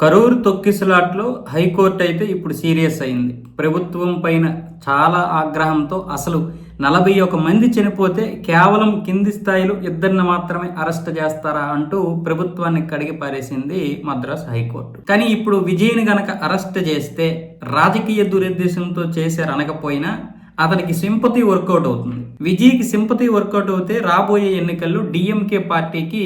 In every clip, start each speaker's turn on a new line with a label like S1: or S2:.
S1: Karur తొక్కిసలాట్లో high court అయితే ఇప్పుడు serious అయింది. ప్రభుత్వం పైన చాలా ఆగ్రహంతో అసలు నలభై ఒక మంది చనిపోతే కేవలం కింది స్థాయిలో ఇద్దరిని మాత్రమే అరెస్ట్ చేస్తారా అంటూ ప్రభుత్వాన్ని కడిగి పారేసింది మద్రాస్ హైకోర్టు. కానీ ఇప్పుడు విజయ్ని గనక అరెస్ట్ చేస్తే రాజకీయ దురుద్దేశంతో చేశారు అనకపోయినా అతనికి సింపతి వర్కౌట్ అవుతుంది. విజయ్కి సింపతి వర్కౌట్ అవుతే రాబోయే ఎన్నికల్లో డిఎంకే పార్టీకి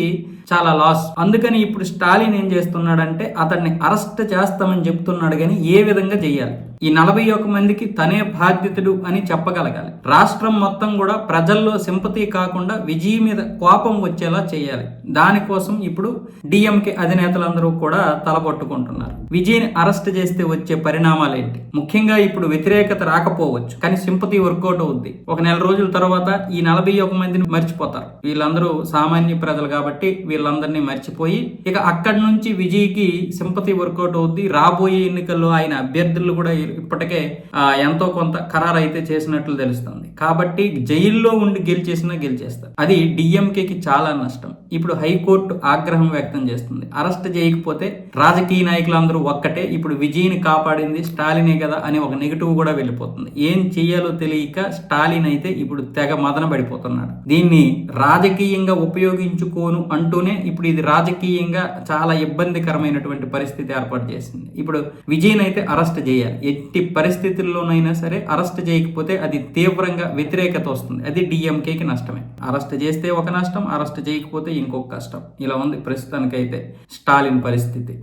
S1: చాలా లాస్. అందుకని ఇప్పుడు స్టాలిన్ ఏం చేస్తున్నాడంటే అతన్ని అరెస్ట్ చేస్తామని చెప్తున్నాడు కానీ ఏ విధంగా చేయాలి? ఈ నలభై ఒక మందికి తనే బాధ్యతుడు అని చెప్పగలగాలి. రాష్ట్రం మొత్తం కూడా ప్రజల్లో సింపతి కాకుండా విజయ్ మీద కోపం వచ్చేలా చేయాలి. దానికోసం ఇప్పుడు డిఎంకే అధినేతలందరూ కూడా తలపట్టుకుంటున్నారు. విజయ్ని అరెస్ట్ చేస్తే వచ్చే పరిణామాలు ఏంటి ముఖ్యంగా ఇప్పుడు వ్యతిరేకత రాకపోవచ్చు. కానీ సింపతి వర్కౌట్ అవుద్ది. ఒక నెల రోజుల తర్వాత ఈ నలభై ఒక మందిని మర్చిపోతారు. వీళ్ళందరూ సామాన్య ప్రజలు కాబట్టి వీళ్ళందరినీ మర్చిపోయి ఇక అక్కడి నుంచి విజయ్కి సింపతి వర్కౌట్ అవుద్ది. రాబోయే ఎన్నికల్లో ఆయన అభ్యర్థులు కూడా ఇప్పటికే ఆ, ఎంతో కొంత ఖరారు అయితే చేసినట్లు తెలుస్తుంది. కాబట్టి జైల్లో ఉండి గెలిచేసినా గెలిచేస్తారు. అది డిఎంకేకి చాలా నష్టం. ఇప్పుడు హైకోర్టు ఆగ్రహం వ్యక్తం చేస్తుంది. అరెస్ట్ చేయకపోతే రాజకీయ నాయకులందరూ ఒక్కటే ఇప్పుడు విజయ్ని కాపాడింది స్టాలినే కదా అని ఒక నెగిటివ్ కూడా వెళ్ళిపోతుంది. ఏం చేయాలో తెలియక స్టాలిన్ అయితే ఇప్పుడు తెగ మదన పడిపోతున్నాడు. దీన్ని రాజకీయంగా ఉపయోగించుకోను అంటూనే ఇప్పుడు ఇది రాజకీయంగా చాలా ఇబ్బందికరమైనటువంటి పరిస్థితి ఏర్పాటు చేసింది. ఇప్పుడు విజయ్ని అయితే అరెస్ట్ చేయాలి. ఎట్టి పరిస్థితుల్లోనైనా సరే అరెస్ట్ చేయకపోతే అది తీవ్రంగా వ్యతిరేకత వస్తుంది. అది డిఎంకేకి నష్టమే. అరెస్ట్ చేస్తే ఒక నష్టం అరెస్ట్ చేయకపోతే ఇంకొక కష్టం. ఇలా ఉంది ప్రస్తుతానికైతే. స్టాలిన్ పరిస్థితి.